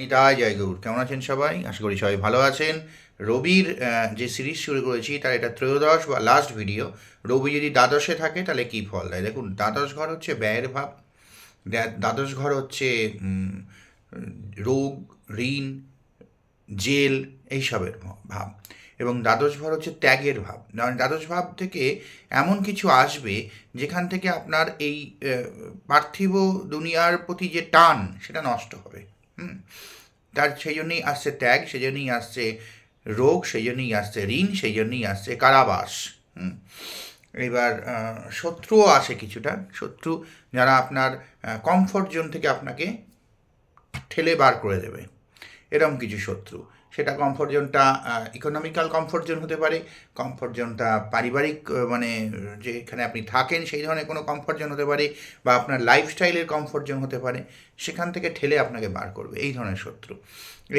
নিতাই জয় গৌর। কেমন আছেন সবাই? আশা করি সবাই ভালো আছেন। রবির যে সিরিজ শুরু করেছি, তার এটা ত্রয়োদশ বা লাস্ট ভিডিও রবি যদি দ্বাদশে থাকে, তাহলে কী ফল দেয়? দেখুন, দ্বাদশ ঘর হচ্ছে ব্যয়ের ভাব। দ্বাদশ ঘর হচ্ছে রোগ, ঋণ, জেল, এইসবের ভাব। এবং দ্বাদশ ভাব হচ্ছে ত্যাগের ভাব। মানে দ্বাদশ ভাব থেকে এমন কিছু আসবে, যেখান থেকে আপনার এই পার্থিব দুনিয়ার প্রতি যে টান, সেটা নষ্ট হবে। তার সেই জন্যই আসছে ত্যাগ, সেই জন্যই আসছে রোগ, সেই জন্যই আসছে ঋণ, সেই জন্যই আসছে কারাবাস। এবার শত্রুও আসে কিছুটা। শত্রু যারা আপনার কমফর্ট জোন থেকে আপনাকে ঠেলে বার করে দেবে। এরকম কিছু শত্রু। সেটা কমফোর্ট জোনটা ইকোনমিক্যাল কমফোর্ট জোন হতে পারে কমফোর্ট জোনটা পারিবারিক মানে যেখানে আপনি থাকেন সেই ধরনের কোনো কমফোর্ট জোন হতে পারে বা আপনার লাইফস্টাইলের কমফোর্ট জোন হতে পারে, সেখান থেকে ঠেলে আপনাকে বার করবে, এই ধরনের শত্রু।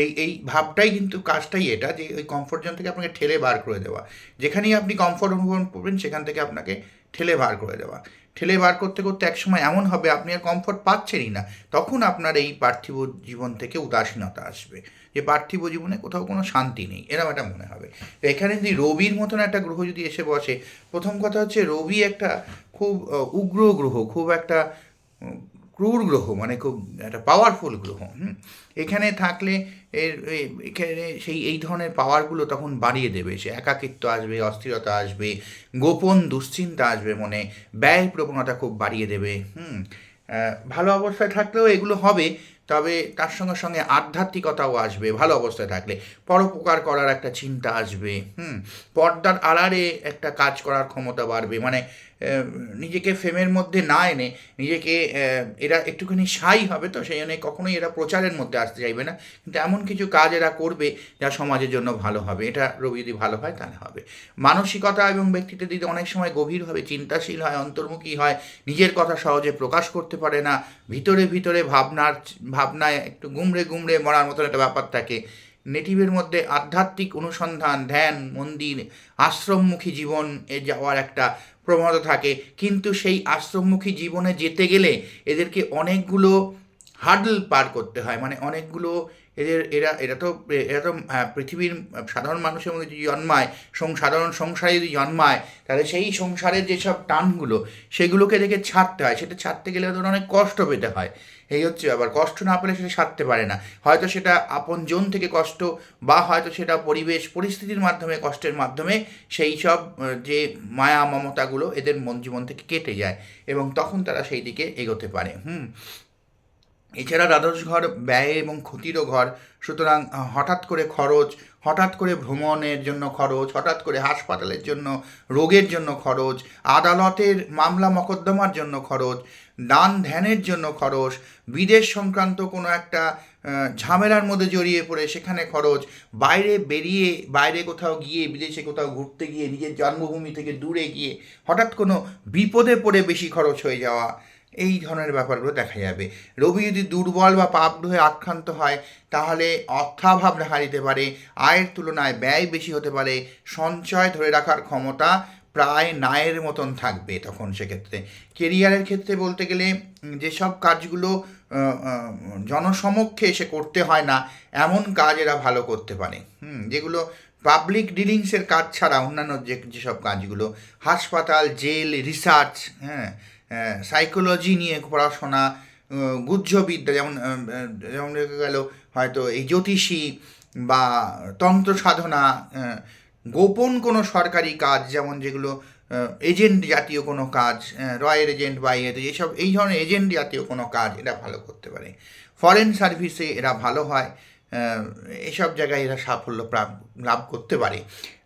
এই এই ভাবটাই কিন্তু কাজটাই এটা যে ওই কমফোর্ট জোন থেকে আপনাকে ঠেলে বার করে দেওয়া। যেখানেই আপনি কমফোর্ট অনুভব করবেন, সেখান থেকে আপনাকে ঠেলে বার করে দেওয়া। ঠেলে বার করতে করতে একসময় এমন হবে, আপনি আর কমফর্ট পাচ্ছেনই না। তখন আপনার এই পার্থিব জীবন থেকে উদাসীনতা আসবে। যে পার্থিব জীবনে কোথাও কোনো শান্তি নেই এরকম একটা মনে হবে। এখানে যদি রবির মতন একটা গ্রহ যদি এসে বসে, প্রথম কথা হচ্ছে রবি একটা খুব উগ্র গ্রহ, খুব একটা ক্রূর গ্রহ মানে খুব একটা পাওয়ারফুল গ্রহ, হুম? এখানে থাকলে এর এখানে সেই, এই ধরনের পাওয়ারগুলো তখন বাড়িয়ে দেবে। সে একাকিত্ব আসবে, অস্থিরতা আসবে, গোপন দুশ্চিন্তা আসবে মনে, ব্যয় প্রবণতা খুব বাড়িয়ে দেবে, হুম? ভালো অবস্থায় থাকলেও এগুলো হবে, তবে তার সঙ্গে সঙ্গে আধ্যাত্মিকতাও আসবে ভালো অবস্থায় থাকলে। পরোপকার করার একটা চিন্তা আসবে, হুম? পর্দার আড়ারে একটা কাজ করার ক্ষমতা বাড়বে মানে নিজেকে ফেমের মধ্যে না এনে নিজেকে এরা একটুখানি সাই হবে তো সেই জন্য কখনোই এরা প্রচারের মধ্যে আসতে চাইবে না। কিন্তু এমন কিছু কাজ এরা করবে যা সমাজের জন্য ভালো হবে। এটা রবি যদি ভালো হয়, তাহলে হবে। মানসিকতা এবং ব্যক্তিত্ব যদি অনেক সময় গভীরভাবে চিন্তাশীল হয়, অন্তর্মুখী হয়, নিজের কথা সহজে প্রকাশ করতে পারে না, ভিতরে ভিতরে ভাবনার, ভাবনায় একটু গুমড়ে গুমড়ে মরার মতন একটা ব্যাপার থাকে। নেটিভের মধ্যে আধ্যাত্মিক অনুসন্ধান, ধ্যান, মন্দির, আশ্রমমুখী জীবন এ যাওয়ার একটা প্রবণতা থাকে। কিন্তু সেই আশ্রমমুখী জীবনে যেতে গেলে এদেরকে অনেকগুলো হার্ডল পার করতে হয়। মানে অনেকগুলো এদের, এরা এরা তো এরা তো পৃথিবীর সাধারণ মানুষের মধ্যে যদি জন্মায়, সং, সাধারণ সংসারে যদি জন্মায়, তাহলে সেই সংসারের যেসব টানগুলো, সেগুলোকে দেখে ছাড়তে হয়। সেটা ছাড়তে গেলে ওদের অনেক কষ্ট পেতে হয়। এই হচ্ছে আবার কষ্ট না পেলে সেটা ছাড়তে পারে না। হয়তো সেটা আপন জন থেকে কষ্ট, বা হয়তো সেটা পরিবেশ, পরিস্থিতির মাধ্যমে, কষ্টের মাধ্যমে সেই সব যে মায়া, মমতাগুলো এদের মন জীবন থেকে কেটে যায় এবং তখন তারা সেই দিকে এগোতে পারে। হুম। এছাড়া দ্বাদশ ঘর ব্যয় এবং ক্ষতিরও ঘর। সুতরাং হঠাৎ করে খরচ, হঠাৎ করে ভ্রমণের জন্য খরচ, হঠাৎ করে হাসপাতালের জন্য, রোগের জন্য খরচ, আদালতের মামলা মকদ্দমার জন্য খরচ, দান ধ্যানের জন্য খরচ, বিদেশ সংক্রান্ত কোনো একটা ঝামেলার মধ্যে জড়িয়ে পড়ে সেখানে খরচ, বাইরে বেরিয়ে, বাইরে কোথাও গিয়ে, বিদেশে কোথাও ঘুরতে গিয়ে, নিজের জন্মভূমি থেকে দূরে গিয়ে, হঠাৎ কোনো বিপদে পড়ে বেশি খরচ হয়ে যাওয়া। এই ধরনের ব্যাপারগুলো দেখা যাবে। রবি যদি দুর্বল বা পাপ গ্রহে আক্রান্ত হয়, তাহলে অর্থাভাব দেখা দিতে পারে, আয়ের তুলনায় ব্যয় বেশি হতে পারে, সঞ্চয় ধরে রাখার ক্ষমতা প্রায় নায়ের মতন থাকবে তখন সেক্ষেত্রে। কেরিয়ারের ক্ষেত্রে বলতে গেলে যেসব কাজগুলো জনসমক্ষে এসে করতে হয় না, এমন কাজ এরা ভালো করতে পারে। হুম, যেগুলো পাবলিক ডিলিংসের কাজ ছাড়া অন্যান্য যে, যেসব কাজগুলো, হাসপাতাল, জেল রিসার্চ হ্যাঁ সাইকোলজি নিয়ে পড়াশোনা গুহ্যবিদ্যা যেমন যেমন গেল, হয়তো এই জ্যোতিষী বা তন্ত্র সাধনা গোপন কোনো সরকারি কাজ যেমন যেগুলো এজেন্ট জাতীয় কোনো কাজ রয়্যাল এজেন্ট বা ইয়েতে, এইসব, এই ধরনের এজেন্ট জাতীয় কোনো কাজ এরা ভালো করতে পারে। ফরেন সার্ভিসে এরা ভালো হয়। এসব জায়গায় এরা সাফল্য লাভ করতে পারে।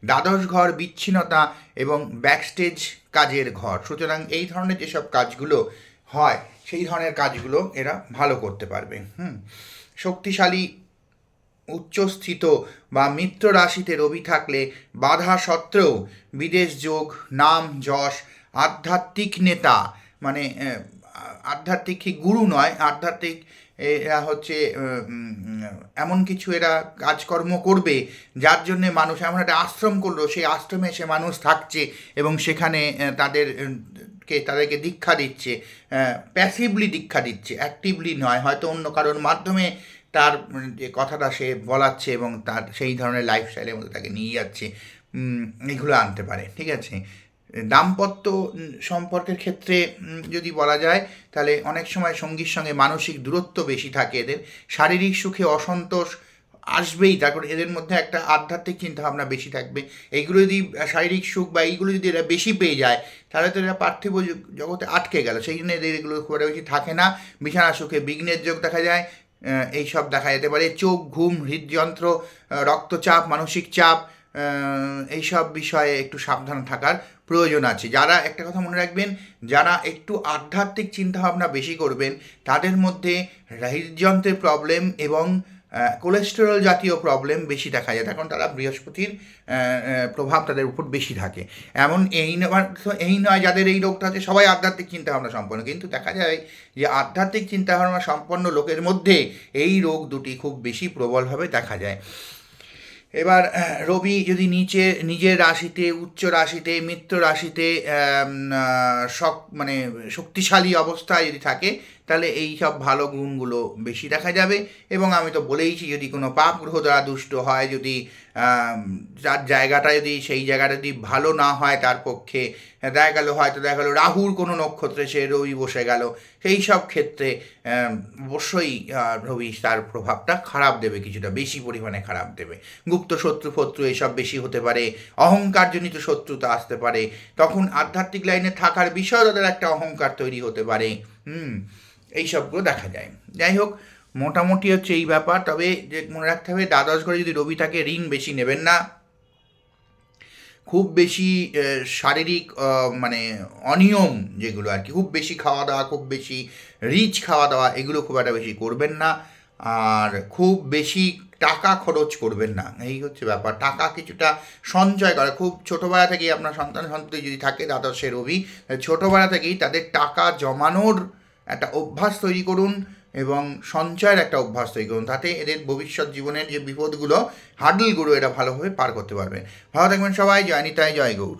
দ্বাদশ ঘর, বিচ্ছিন্নতা এবং ব্যাকস্টেজ কাজের ঘর। সুতরাং এই ধরনের যেসব কাজগুলো হয়, সেই ধরনের কাজগুলো এরা ভালো করতে পারবে। হুম। শক্তিশালী উচ্চস্থিত বা মিত্র রাশিতে রবি থাকলে বাধা সত্ত্বেও বিদেশ যোগ, নাম যশ, আধ্যাত্মিক নেতা মানে আধ্যাত্মিক গুরু নয়, আধ্যাত্মিক এরা হচ্ছে এমন কিছু এরা কাজকর্ম করবে, যার জন্যে মানুষ এমন একটা আশ্রম করল, সেই আশ্রমে সে মানুষ থাকছে এবং সেখানে তাদের কে, তাদেরকে দীক্ষা দিচ্ছে প্যাসিভলি দীক্ষা দিচ্ছে অ্যাক্টিভলি নয়, হয়তো অন্য কারোর মাধ্যমে তার যে কথাটা সে বলাচ্ছে এবং তার সেই ধরনের লাইফস্টাইলের মধ্যে তাকে নিয়ে যাচ্ছে এগুলো আনতে পারে, ঠিক আছে? দাম্পত্য সম্পর্কের ক্ষেত্রে যদি বলা যায়, তাহলে অনেক সময় সঙ্গীর সঙ্গে মানসিক দূরত্ব বেশি থাকে এদের। শারীরিক সুখে অসন্তোষ আসবেই, তারপর এদের মধ্যে একটা আধ্যাত্মিক চিন্তাভাবনা বেশি থাকবে। এইগুলো যদি শারীরিক সুখ বা এইগুলো যদি এরা বেশি পেয়ে যায়, তাহলে তো এরা পার্থিব জগতে আটকে গেল। সেই জন্য এদের এগুলো খুব একটা বেশি থাকে না। বিছানা সুখে বিঘ্নের যোগ দেখা যায় এইসব দেখা যেতে পারে। চোখ, ঘুম, হৃদযন্ত্র রক্তচাপ, মানসিক চাপ এইসব বিষয়ে একটু সাবধান থাকার প্রয়োজন আছে। যারা একটা কথা মনে রাখবেন, যারা একটু আধ্যাত্মিক চিন্তাভাবনা বেশি করবেন, তাদের মধ্যে হৃদযন্ত্রের প্রবলেম এবং কোলেস্টেরল জাতীয় প্রবলেম বেশি দেখা যায়। কারণ তারা বৃহস্পতির প্রভাব তাদের উপর বেশি থাকে। এমন এই নয় এই নয় যাদের এই রোগটা আছে, সবাই আধ্যাত্মিক চিন্তাভাবনা সম্পন্ন। কিন্তু দেখা যায় যে আধ্যাত্মিক চিন্তাভাবনা সম্পন্ন লোকের মধ্যে এই রোগ দুটি খুব বেশি প্রবলভাবে দেখা যায়। এবার রবি যদি নিচে, নিজের রাশিতে, উচ্চ রাশিতে, মিত্র রাশিতে শক মানে শক্তিশালী অবস্থায় যদি থাকে তাহলে এই সব ভালো গুণগুলো বেশি দেখা যাবে। এবং আমি তো বলেইছি, যদি কোনো পাপ গ্রহ দ্বারা দুষ্ট হয়, যদি যার জায়গাটা যদি সেই জায়গাটা যদি ভালো না হয় তার পক্ষে, দেখা গেল হয়তো দেখা গেলো রাহুর কোনো নক্ষত্রে সে রবি বসে গেল, সেই সব ক্ষেত্রে অবশ্যই রবি তার প্রভাবটা খারাপ দেবে, কিছুটা বেশি পরিমাণে খারাপ দেবে। গুপ্ত শত্রু ফত্রু এসব বেশি হতে পারে অহংকারজনিত শত্রুতা আসতে পারে, তখন আধ্যাত্মিক লাইনে থাকার বিষয় তাদের একটা অহংকার তৈরি হতে পারে, হুম। এইসবগুলো দেখা যায়। যাই হোক মোটামুটি হচ্ছে এই ব্যাপার। তবে যে মনে রাখতে হবে, দ্বাদশ ঘরে যদি রবি থাকে, ঋণ বেশি নেবেন না। খুব বেশি শারীরিক মানে অনিয়ম যেগুলো আর কি, খুব বেশি খাওয়া দাওয়া, খুব বেশি রিচ খাওয়া দাওয়া, এগুলো খুব একটা বেশি করবেন না। আর খুব বেশি টাকা খরচ করবেন না। এই হচ্ছে ব্যাপার। টাকা কিছুটা সঞ্চয় করা। খুব ছোটোবেলা থেকেই আপনার সন্তান সন্ততি যদি থাকে, দ্বাদশে রবি ছোটোবেলা থেকেই তাদের টাকা জমানোর একটা অভ্যাস তৈরি করুন এবং সঞ্চয়ের একটা অভ্যাস তৈরি করুন। তাতে এদের ভবিষ্যৎ জীবনের যে বিপদগুলো হার্ডলগুলো এরা ভালোভাবে পার করতে পারবে। ভালো থাকবেন সবাই। জয় নিতাই, জয় গৌর।